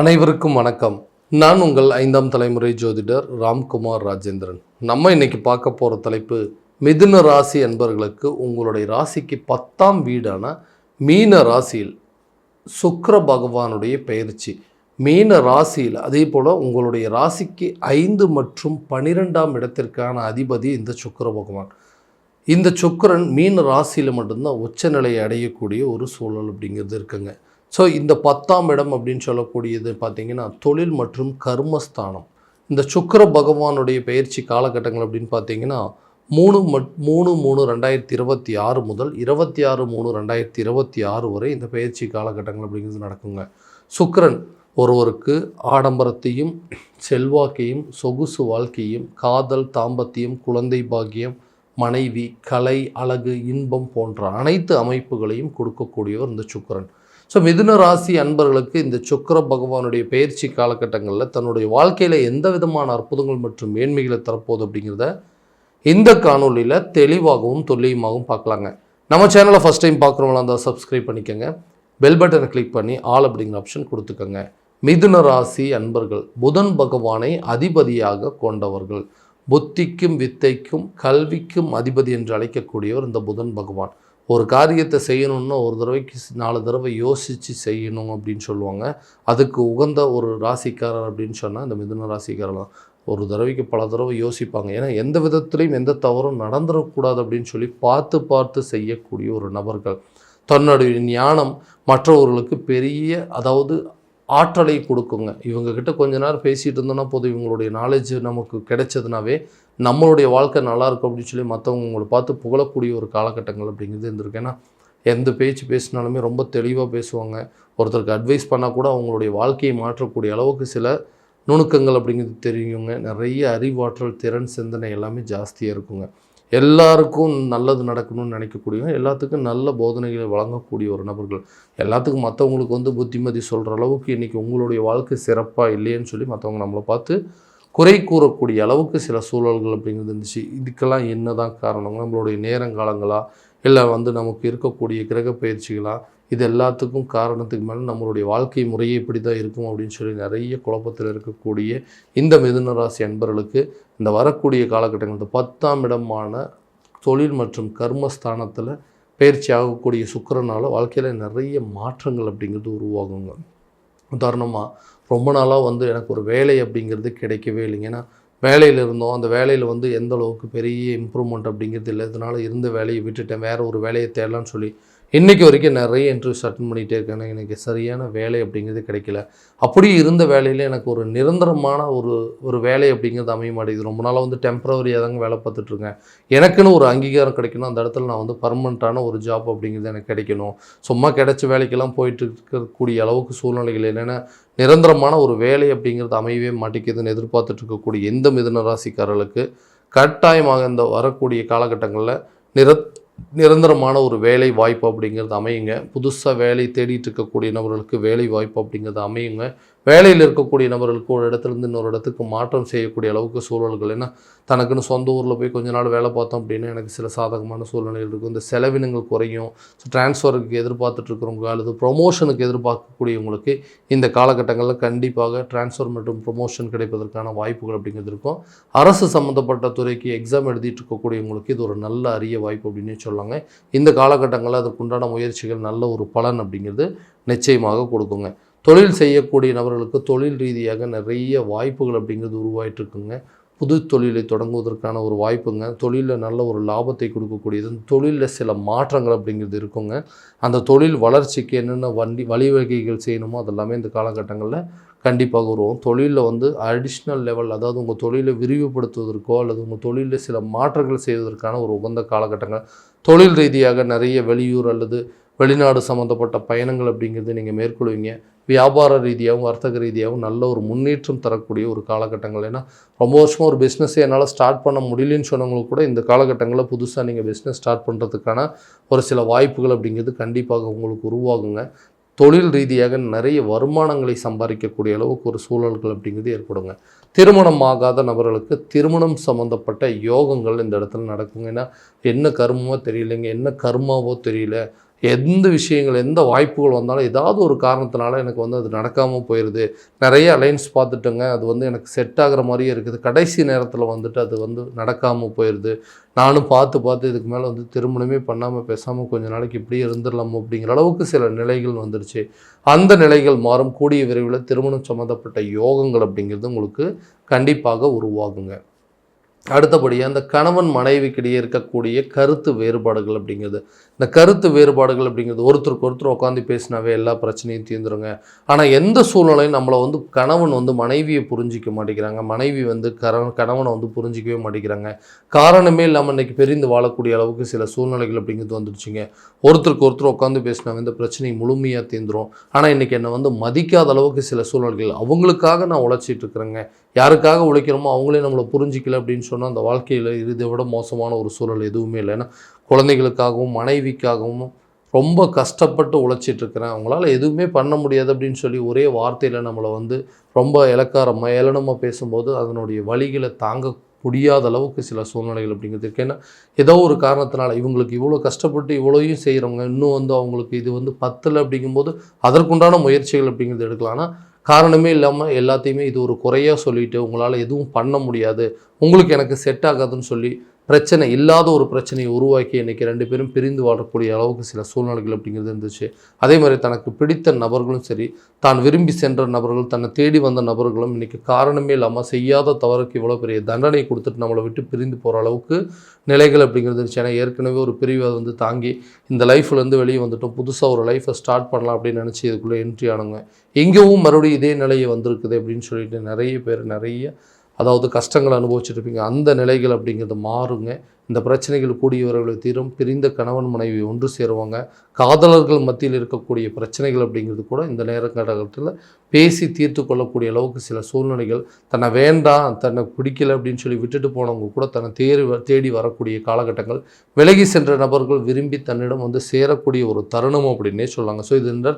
அனைவருக்கும் வணக்கம். நான் உங்கள் ஐந்தாம் தலைமுறை ஜோதிடர் ராம்குமார் ராஜேந்திரன். நம்ம இன்னைக்கு பார்க்க போகிற தலைப்பு மிதுன ராசி என்பவர்களுக்கு உங்களுடைய ராசிக்கு பத்தாம் வீடான மீன ராசியில் சுக்கர பகவானுடைய பயிற்சி மீன ராசியில் அதே போல் உங்களுடைய ராசிக்கு ஐந்து மற்றும் பனிரெண்டாம் இடத்திற்கான அதிபதி இந்த சுக்கிர பகவான். இந்த சுக்கரன் மீன ராசியில் மட்டும்தான் உச்சநிலையை அடையக்கூடிய ஒரு சூழல் அப்படிங்கிறது இருக்குங்க. ஸோ இந்த பத்தாம் இடம் அப்படின்னு சொல்லக்கூடியது பார்த்திங்கன்னா தொழில் மற்றும் கர்மஸ்தானம். இந்த சுக்கிர பகவானுடைய பயிற்சி காலகட்டங்கள் அப்படின்னு பார்த்தீங்கன்னா மூணு மட் மூணு மூணு ரெண்டாயிரத்தி இருபத்தி ஆறு முதல் இருபத்தி ஆறு மூணு ரெண்டாயிரத்தி இருபத்தி ஆறு வரை இந்த பயிற்சி காலகட்டங்கள் அப்படிங்கிறது நடக்குங்க. சுக்கரன் ஒருவருக்கு ஆடம்பரத்தையும் செல்வாக்கையும் சொகுசு வாழ்க்கையும் காதல் தாம்பத்தியம் குழந்தை பாக்கியம் மனைவி கலை அழகு இன்பம் போன்ற அனைத்து அமைப்புகளையும் கொடுக்கக்கூடியவர் இந்த சுக்கரன். ஸோ மிதுன ராசி அன்பர்களுக்கு இந்த சுக்கர பகவானுடைய பயிற்சி காலகட்டங்களில் தன்னுடைய வாழ்க்கையில் எந்த விதமான அற்புதங்கள் மற்றும் மேன்மைகளை தரப்போகுது அப்படிங்கிறத இந்த காணொலியில் தெளிவாகவும் துல்லியமாகவும் பார்க்கலாங்க. நம்ம சேனலை ஃபஸ்ட் டைம் பார்க்குறவங்களா இருந்தால் சப்ஸ்கிரைப் பண்ணிக்கோங்க. பெல் பட்டனை கிளிக் பண்ணி ஆல் அப்படிங்கிற ஆப்ஷன் கொடுத்துக்கோங்க. மிதுன ராசி அன்பர்கள் புதன் பகவானை அதிபதியாக கொண்டவர்கள். புத்திக்கும் வித்தைக்கும் கல்விக்கும் அதிபதி என்று அழைக்கக்கூடியவர் இந்த புதன் பகவான். ஒரு காரியத்தை செய்யணும்னா ஒரு தடவைக்கு நாலு தடவை யோசித்து செய்யணும் அப்படின்னு சொல்லுவாங்க. அதுக்கு உகந்த ஒரு ராசிக்காரர் அப்படின்னு சொன்னால் இந்த மிதுன ராசிக்காரலாம் ஒரு தடவைக்கு பல தடவை யோசிப்பாங்க. ஏன்னா எந்த விதத்துலையும் எந்த தவறும் நடந்துடக்கூடாது அப்படின்னு சொல்லி பார்த்து பார்த்து செய்யக்கூடிய ஒரு நபர்கள். தன்னுடைய ஞானம் மற்றவர்களுக்கு பெரிய அதாவது ஆற்றலை கொடுக்குங்க. இவங்கக்கிட்ட கொஞ்ச நேரம் பேசிகிட்டு இருந்தோன்னா போதும். இவங்களுடைய நாலேஜ் நமக்கு கிடைச்சதுனாவே நம்மளுடைய வாழ்க்கை நல்லா இருக்கும் அப்படின்னு சொல்லி மற்றவங்க உங்களை பார்த்து புகழக்கூடிய ஒரு காலகட்டங்கள் அப்படிங்கிறது இருந்திருக்கு. ஏன்னா எந்த பேச்சு பேசினாலுமே ரொம்ப தெளிவாக பேசுவாங்க. ஒருத்தருக்கு அட்வைஸ் பண்ணால் கூட அவங்களுடைய வாழ்க்கையை மாற்றக்கூடிய அளவுக்கு சில நுணுக்கங்கள் அப்படிங்கிறது தெரியுங்க. நிறைய அறிவாற்றல் திறன் சிந்தனை எல்லாமே ஜாஸ்தியாக இருக்குங்க. எல்லாருக்கும் நல்லது நடக்கணும்னு நினைக்கக்கூடியவங்க எல்லாத்துக்கும் நல்ல போதனைகளை வழங்கக்கூடிய ஒரு நபர்கள். எல்லாத்துக்கும் மற்றவங்களுக்கு வந்து புத்திமதி சொல்கிற அளவுக்கு இன்றைக்கி உங்களுடைய வாழ்க்கை சிறப்பாக இல்லையேன்னு சொல்லி மற்றவங்க நம்மளை பார்த்து குறை கூறக்கூடிய அளவுக்கு சில சூழல்கள் அப்படிங்கிறது இருந்துச்சு. இதுக்கெல்லாம் என்ன தான் காரணம்? நம்மளுடைய நேரங்காலங்களா இல்லை வந்து நமக்கு இருக்கக்கூடிய கிரக பயிற்சிகளா? இது எல்லாத்துக்கும் காரணத்துக்கு மேலே நம்மளுடைய வாழ்க்கை முறையே இப்படி தான் இருக்கும் அப்படின்னு சொல்லி நிறைய குழப்பத்தில் இருக்கக்கூடிய இந்த மிதுன ராசி அன்பர்களுக்கு இந்த வரக்கூடிய காலகட்டங்கள் இந்த பத்தாம் இடமான தொழில் மற்றும் கர்மஸ்தானத்தில் பயிற்சி ஆகக்கூடிய சுக்கரனால் வாழ்க்கையில் நிறைய மாற்றங்கள் அப்படிங்கிறது உருவாகுங்க. உதாரணமாக ரொம்ப நாளாக வந்து எனக்கு ஒரு வேலை அப்படிங்கிறது கிடைக்கவே இல்லைங்க. ஏன்னா வேலையில் இருந்தோம். அந்த வேலையில் வந்து எந்த அளவுக்கு பெரிய இம்ப்ரூவ்மெண்ட் அப்படிங்கிறது இல்லை. இதனால் இருந்த வேலையை விட்டுட்டேன். வேறு ஒரு வேலையை தேடலான்னு சொல்லி இன்றைக்கி வரைக்கும் நிறைய இன்டர்வியூஸ் அட்டன் பண்ணிகிட்டே இருக்கேன் எனக்கு சரியான வேலை அப்படிங்கிறது கிடைக்கல. அப்படி இருந்த வேலையில் எனக்கு ஒரு நிரந்தரமான ஒரு ஒரு வேலை அப்படிங்கிறது அமைய மாட்டேங்குது. ரொம்ப நாளாக வந்து டெம்பரவரியாக தாங்க வேலை பார்த்துட்ருக்கேன் எனக்குன்னு ஒரு அங்கீகாரம் கிடைக்கணும். அந்த இடத்துல நான் வந்து பர்மனண்ட்டான ஒரு ஜாப் அப்படிங்கிறது எனக்கு கிடைக்கணும். சும்மா கிடைச்ச வேலைக்கெல்லாம் போயிட்டு இருக்கக்கூடிய அளவுக்கு சூழ்நிலைகள் என்னென்னா நிரந்தரமான ஒரு வேலை அப்படிங்கிறது அமையவே மாட்டேங்குதுன்னு எதிர்பார்த்துட்டு இருக்கக்கூடிய எந்த மிதன ராசிக்காரர்களுக்கு கட்டாயமாக இந்த வரக்கூடிய காலகட்டங்களில் நிற நிரந்தரமான ஒரு வேலை வாய்ப்பு அப்படிங்கிறது அமையுங்க. புதுசாக வேலை தேடிட்டு இருக்கக்கூடிய நபர்களுக்கு வேலை வாய்ப்பு அப்படிங்கிறது அமையுங்க. வேலையில் இருக்கக்கூடிய நபர்களுக்கு ஒரு இடத்துலேருந்து இன்னொரு இடத்துக்கு மாற்றம் செய்யக்கூடிய அளவுக்கு சூழல்கள். ஏன்னா தனக்குன்னு சொந்த ஊரில் போய் கொஞ்ச நாள் வேலை பார்த்தோம் அப்படின்னா எனக்கு சில சாதகமான சூழ்நிலைகள் இருக்கும். இந்த செலவினங்கள் குறையும். ஸோ டிரான்ஸ்ஃபருக்கு எதிர்பார்த்துட்ருக்கிறவங்க அல்லது ப்ரொமோஷனுக்கு எதிர்பார்க்கக்கூடியவங்களுக்கு இந்த காலகட்டங்களில் கண்டிப்பாக டிரான்ஸ்ஃபர் மற்றும் ப்ரொமோஷன் கிடைப்பதற்கான வாய்ப்புகள் அப்படிங்கிறது இருக்கும். அரசு சம்மந்தப்பட்ட துறைக்கு எக்ஸாம் எழுதிட்டு இருக்கக்கூடியவங்களுக்கு இது ஒரு நல்ல அரிய வாய்ப்பு அப்படின்னு சொல்லலாம். சொல்லுவாங்க. இந்த காலகட்டங்களில் அதற்குண்டான முயற்சிகள் நல்ல ஒரு பலன் அப்படிங்கிறது நிச்சயமாக கொடுக்குங்க. தொழில் செய்யக்கூடிய நபர்களுக்கு தொழில் ரீதியாக நிறைய வாய்ப்புகள் அப்படிங்கிறது உருவாயிட்டு இருக்குங்க புது தொழிலை தொடங்குவதற்கான ஒரு வாய்ப்புங்க. தொழிலில் நல்ல ஒரு லாபத்தை கொடுக்கக்கூடியது. தொழிலில் சில மாற்றங்கள் அப்படிங்கிறது இருக்குங்க. அந்த தொழில் வளர்ச்சிக்கு என்னென்ன வண்டி வழிவகைகள் செய்யணுமோ அதெல்லாமே இந்த காலகட்டங்களில் கண்டிப்பாக வருவோம். தொழிலில் வந்து அடிஷ்னல் லெவல் அதாவது உங்கள் தொழிலை விரிவுபடுத்துவதற்கோ அல்லது உங்கள் தொழிலில் சில மாற்றங்கள் செய்வதற்கான ஒரு உகந்த காலகட்டங்கள். தொழில் ரீதியாக நிறைய வெளியூர் அல்லது வெளிநாடு சம்மந்தப்பட்ட பயணங்கள் அப்படிங்கிறது நீங்கள் மேற்கொள்வீங்க. வியாபார ரீதியாகவும் வர்த்தக ரீதியாகவும் நல்ல ஒரு முன்னேற்றம் தரக்கூடிய ஒரு காலகட்டங்கள். ஏன்னா ரொம்ப வருஷமாக ஒரு பிஸ்னஸை என்னால் ஸ்டார்ட் பண்ண முடியலன்னு சொன்னவங்களுக்கு கூட இந்த காலகட்டங்களில் புதுசாக நீங்கள் பிஸ்னஸ் ஸ்டார்ட் பண்ணுறதுக்கான ஒரு சில வாய்ப்புகள் அப்படிங்கிறது கண்டிப்பாக உங்களுக்கு உருவாகுங்க. தொழில் ரீதியாக நிறைய வருமானங்களை சம்பாதிக்கக்கூடிய அளவுக்கு ஒரு சூழல்கள் அப்படிங்கிறது ஏற்படுங்க. திருமணம் ஆகாத நபர்களுக்கு திருமணம் சம்மந்தப்பட்ட யோகங்கள் இந்த இடத்துல நடக்குங்க. ஏன்னா என்ன கர்மமோ தெரியலைங்க என்ன கர்மாவோ தெரியல எந்த விஷயங்கள் எந்த வாய்ப்புகள் வந்தாலும் ஏதாவது ஒரு காரணத்தினால எனக்கு வந்து அது நடக்காமல் போயிடுது நிறைய அலைன்ஸ் பார்த்துட்டேங்க. அது வந்து எனக்கு செட் ஆகிற மாதிரியே இருக்குது. கடைசி நேரத்தில் வந்துட்டு அது வந்து நடக்காமல் போயிடுது நானும் பார்த்து பார்த்து இதுக்கு மேலே வந்து திருமணமே பண்ணாமல் பேசாமல் கொஞ்ச நாளைக்கு இப்படியே இருந்துடலாமோ அப்படிங்கிற அளவுக்கு சில நிலைகள் வந்துடுச்சு அந்த நிலைகள் மாறும். கூடிய விரைவில் திருமணம் சம்மந்தப்பட்ட யோகங்கள் அப்படிங்கிறது உங்களுக்கு கண்டிப்பாக உருவாகுங்க. அடுத்தபடியாக அந்த கணவன் மனைவிக்கிடையே இருக்கக்கூடிய கருத்து வேறுபாடுகள் அப்படிங்கிறது. இந்த கருத்து வேறுபாடுகள் அப்படிங்கிறது ஒருத்தருக்கு ஒருத்தர் உட்காந்து பேசினாவே எல்லா பிரச்சனையும் தீர்ந்துருங்க. ஆனால் எந்த சூழ்நிலையும் நம்மளை வந்து கணவன் வந்து மனைவியை புரிஞ்சிக்க மாட்டேங்கிறாங்க. மனைவி வந்து கர கணவனை வந்து புரிஞ்சிக்கவே மாட்டேங்கிறாங்க. காரணமே இல்லாமல் இன்றைக்கி பிரிந்து வாழக்கூடிய அளவுக்கு சில சூழ்நிலைகள் அப்படிங்கிறது வந்துடுச்சுங்க. ஒருத்தருக்கு ஒருத்தர் உட்காந்து பேசினாவே இந்த பிரச்சனை முழுமையாக தீர்ந்துரும். ஆனால் இன்றைக்கி என்னை வந்து மதிக்காத அளவுக்கு சில சூழ்நிலைகள் அவங்களுக்காக நான் உழைச்சிட்டு இருக்கிறேங்க. யாருக்காக உழைக்கிறோமோ அவங்களே நம்மளை புரிஞ்சிக்கல அப்படின்னு சொன்னால் அந்த வாழ்க்கையில் இதை விட மோசமான ஒரு சூழல் எதுவுமே இல்லை. ஏன்னா குழந்தைகளுக்காகவும் மனைவிக்காகவும் ரொம்ப கஷ்டப்பட்டு உழைச்சிட்டு இருக்கிறேன். அவங்களால எதுவுமே பண்ண முடியாது அப்படின்னு சொல்லி ஒரே வார்த்தையில் நம்மளை வந்து ரொம்ப இலக்காரமாக ஏளனமாக பேசும்போது அதனுடைய வழிகளை தாங்க முடியாத அளவுக்கு சில சூழ்நிலைகள் அப்படிங்கிறது இருக்கு. ஏன்னா ஏதோ ஒரு காரணத்தினால இவங்களுக்கு இவ்வளோ கஷ்டப்பட்டு இவ்வளோயும் செய்கிறவங்க இன்னும் வந்து அவங்களுக்கு இது வந்து பத்தலை அப்படிங்கும்போது அதற்குண்டான முயற்சிகள் அப்படிங்கிறது எடுக்கலாம். ஆனால் காரணமே இல்லாமல் எல்லாத்தையுமே இது ஒரு குறையாக சொல்லிட்டு உங்களால் எதுவும் பண்ண முடியாது. உங்களுக்கு எனக்கு செட் ஆகாதுன்னு சொல்லி பிரச்சனை இல்லாத ஒரு பிரச்சனையை உருவாக்கி இன்றைக்கி ரெண்டு பேரும் பிரிந்து வாழக்கூடிய அளவுக்கு சில சூழ்நிலைகள் அப்படிங்கிறது இருந்துச்சு. அதே மாதிரி தனக்கு பிடித்த நபர்களும் சரி தான் விரும்பி சென்ற நபர்கள் தன்னை தேடி வந்த நபர்களும் இன்றைக்கி காரணமே இல்லாமல் செய்யாத தவறுக்கு இவ்வளோ பெரிய தண்டனை கொடுத்துட்டு நம்மளை விட்டு பிரிந்து போகிற அளவுக்கு நிலைகள் அப்படிங்கிறது இருந்துச்சு. ஏன்னா ஏற்கனவே ஒரு பிரிவை வந்து தாங்கி இந்த லைஃப்லேருந்து வெளியே வந்துட்டோம். புதுசாக ஒரு லைஃப்பை ஸ்டார்ட் பண்ணலாம் அப்படின்னு நினச்சி இதுக்குள்ளே என்ட்ரி ஆனுங்க எங்கேயும் மறுபடியும் இதே நிலையை வந்திருக்குது அப்படின்னு சொல்லிட்டு நிறைய பேர் நிறைய அதாவது கஷ்டங்களை அனுபவிச்சுருப்பீங்க அந்த நிலைகள் அப்படிங்கிறது மாறுங்க. இந்த பிரச்சனைகள் கூடியவர்களை தீரும். பிரிந்த கணவன் மனைவி ஒன்று சேருவாங்க. காதலர்கள் மத்தியில் இருக்கக்கூடிய பிரச்சனைகள் அப்படிங்கிறது கூட இந்த நேர காலகட்டத்தில் பேசி தீர்த்து கொள்ளக்கூடிய அளவுக்கு சில சூழ்நிலைகள். தன்னை வேண்டாம் தன்னை பிடிக்கல அப்படின்னு சொல்லி விட்டுட்டு போனவங்க கூட தன்னை தேடி வ- தேடி வரக்கூடிய காலகட்டங்கள். விலகி சென்ற நபர்கள் விரும்பி தன்னிடம் வந்து சேரக்கூடிய ஒரு தருணம் அப்படின்னே சொல்லாங்க ஸோ இது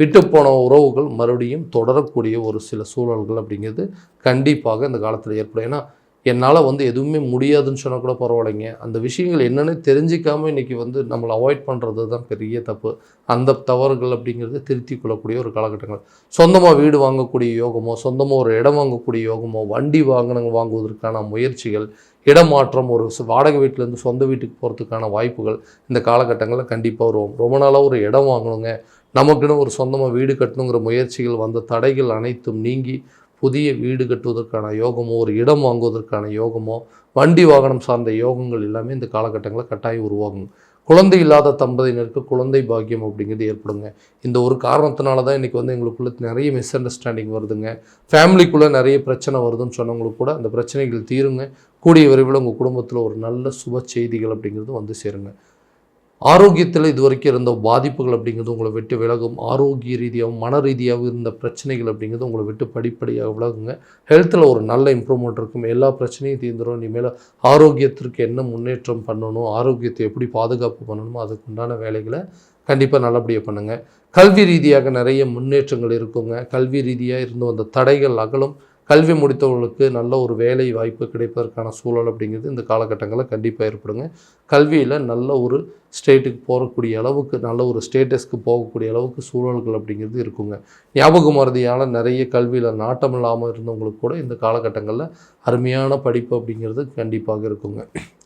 விட்டுப்போன உறவுகள் மறுபடியும் தொடரக்கூடிய ஒரு சில சூழல்கள் அப்படிங்கிறது கண்டிப்பாக இந்த காலத்தில் ஏற்படும். ஏன்னா என்னால் வந்து எதுவுமே முடியாதுன்னு சொன்னால் கூட பரவாயில்லைங்க. அந்த விஷயங்கள் என்னென்னு தெரிஞ்சிக்காமல் இன்றைக்கி வந்து நம்மளை அவாய்ட் பண்ணுறது தான் பெரிய தப்பு. அந்த தவறுகள் அப்படிங்கிறது திருத்தி கொள்ளக்கூடிய ஒரு காலகட்டங்கள். சொந்தமாக வீடு வாங்கக்கூடிய யோகமோ சொந்தமாக ஒரு இடம் வாங்கக்கூடிய யோகமோ வண்டி வாங்கின வாங்குவதற்கான முயற்சிகள் இடமாற்றம் ஒரு வாடகை வீட்டிலேருந்து சொந்த வீட்டுக்கு போகிறதுக்கான வாய்ப்புகள் இந்த காலகட்டங்களில் கண்டிப்பாக வரும். ரொம்ப நாளாக ஒரு இடம் வாங்கணுங்க. நமக்குன்னு ஒரு சொந்தமாக வீடு கட்டணுங்கிற முயற்சிகள் வந்த தடைகள் அனைத்தும் நீங்கி புதிய வீடு கட்டுவதற்கான யோகமோ ஒரு இடம் வாங்குவதற்கான யோகமோ வண்டி வாகனம் சார்ந்த யோகங்கள் எல்லாமே இந்த காலகட்டங்களில் கட்டாயம் உருவாகும் குழந்தை இல்லாத தம்பதியினருக்கு குழந்தை பாக்கியம் அப்படிங்கிறது ஏற்படுங்க. இந்த ஒரு காரணத்தினால தான் இன்றைக்கி வந்து எங்களுக்குள்ள நிறைய மிஸ் அண்டர்ஸ்டாண்டிங் வருதுங்க. ஃபேமிலிக்குள்ளே நிறைய பிரச்சனை வருதுன்னு சொன்னவங்களுக்கு கூட அந்த பிரச்சனைகள் தீருங்க. கூடிய விரைவில் உங்கள் குடும்பத்தில் ஒரு நல்ல சுப செய்திகள் அப்படிங்கிறது வந்து சேருங்க. ஆரோக்கியத்தில் இது வரைக்கும் இருந்த பாதிப்புகள் அப்படிங்கிறது உங்களை விட்டு விலகும். ஆரோக்கிய ரீதியாகவும் மன ரீதியாகவும் இருந்த பிரச்சனைகள் அப்படிங்கிறது உங்களை விட்டு படிப்படியாக விலகுங்க. ஹெல்த்தில் ஒரு நல்ல இம்ப்ரூவ்மெண்ட் இருக்கும். எல்லா பிரச்சனையும் தீர்ந்துடும் இனிமேல் ஆரோக்கியத்திற்கு என்ன முன்னேற்றம் பண்ணணும் ஆரோக்கியத்தை எப்படி பாதுகாப்பு பண்ணணுமோ அதுக்கு உண்டான வேலைகளை கண்டிப்பாக நல்லபடியாக பண்ணுங்கள் கல்வி ரீதியாக நிறைய முன்னேற்றங்கள் இருக்குங்க. கல்வி ரீதியாக இருந்து வந்த தடைகள் அகலும். கல்வி முடித்தவர்களுக்கு நல்ல ஒரு வேலை வாய்ப்பு கிடைப்பதற்கான சூழல் அப்படிங்கிறது இந்த காலகட்டங்களில் கண்டிப்பாக ஏற்படுங்க. கல்வியில் நல்ல ஒரு ஸ்டேட்டுக்கு போகக்கூடிய அளவுக்கு நல்ல ஒரு ஸ்டேட்டஸ்க்கு போகக்கூடிய அளவுக்கு சூழல்கள் அப்படிங்கிறது இருக்குங்க. ஞாபக மறதியால் நிறைய கல்வியில் நாட்டம் இல்லாமல் இருந்தவங்களுக்கு கூட இந்த காலகட்டங்களில் அருமையான படிப்பு அப்படிங்கிறது கண்டிப்பாக இருக்குங்க.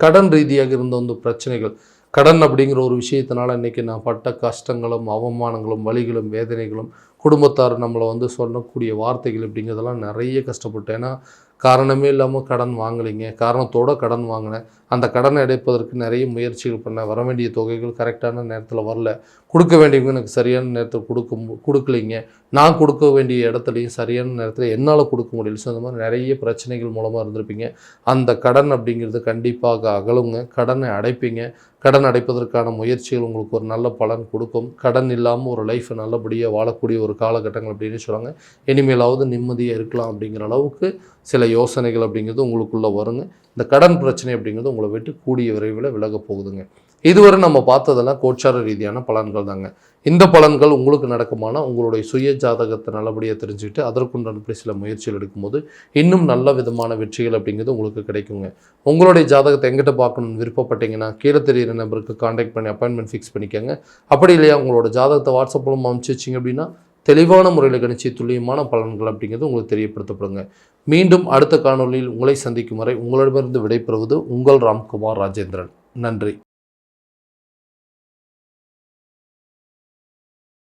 கடன் ரீதியாக இருந்த வந்து பிரச்சனைகள் கடன் அப்படிங்கிற ஒரு விஷயத்தினால இன்றைக்கி நான் பட்ட கஷ்டங்களும் அவமானங்களும் வலிகளும் வேதனைகளும் குடும்பத்தார் நம்மளை வந்து சொல்லக்கூடிய வார்த்தைகள் இப்படிங்கிறதெல்லாம் நிறைய கஷ்டப்பட்டேன். ஏன்னா காரணமே இல்லாமல் கடன் வாங்கலைங்க. காரணத்தோட கடன் வாங்கினேன். அந்த கடனை அடைப்பதற்கு நிறைய முயற்சிகள் பண்ணேன். வர வேண்டிய தொகைகள் கரெக்டான நேரத்தில் வரல. கொடுக்க வேண்டியவங்க எனக்கு சரியான நேரத்தில் கொடுக்க கொடுக்கலைங்க. நான் கொடுக்க வேண்டிய இடத்துலையும் சரியான நேரத்தில் என்னால் கொடுக்க முடியல. ஸோ அந்த மாதிரி நிறைய பிரச்சனைகள் மூலமாக இருந்திருப்பீங்க. அந்த கடன் அப்படிங்கிறது கண்டிப்பாக அகலுங்க. கடனை அடைப்பீங்க. கடன் அடைப்பதற்கான முயற்சிகள் உங்களுக்கு ஒரு நல்ல பலன் கொடுக்கும். கடன் இல்லாமல் ஒரு லைஃப்பை நல்லபடியாக வாழக்கூடிய ஒரு காலகட்டங்கள் அப்படின்னு சொல்கிறாங்க இனிமேலாவது நிம்மதியாக இருக்கலாம் அப்படிங்கிற அளவுக்கு சில யோசனைகள் அப்படிங்கிறது உங்களுக்குள்ளே வருங்க. இந்த கடன் பிரச்சனை அப்படிங்கிறது உங்களை விட்டு கூடிய விரைவில் விலக போகுதுங்க. இதுவரை நம்ம பார்த்ததெல்லாம் கோச்சார ரீதியான பலன்கள் தாங்க இந்த பலன்கள் உங்களுக்கு நடக்குமானால் உங்களுடைய சுய ஜாதகத்தை நல்லபடியாக தெரிஞ்சுக்கிட்டு அதற்குண்டான சில முயற்சிகள் எடுக்கும்போது இன்னும் நல்ல விதமான வெற்றிகள் அப்படிங்கிறது உங்களுக்கு கிடைக்குங்க. உங்களுடைய ஜாதகத்தை எங்கிட்ட பார்க்கணும்னு விருப்பப்பட்டீங்கன்னா கீழே தெரியிற நம்பருக்கு காண்டாக்ட் பண்ணி அப்பாயின்மெண்ட் ஃபிக்ஸ் பண்ணிக்கோங்க. அப்படி இல்லையா உங்களோட ஜாதகத்தை வாட்ஸ்அப் மூலம் அனுப்பிச்சு வச்சிங்க அப்படின்னா தெளிவான முறையில் கணிச்சு துல்லியமான பலன்கள் அப்படிங்கிறது உங்களுக்கு தெரியப்படுத்தப்படுங்க. மீண்டும் அடுத்த காணொளியில் உங்களை சந்திக்கும் வரை உங்களிடமிருந்து விடைபெறுவது உங்கள் ராம்குமார் ராஜேந்திரன். நன்றி.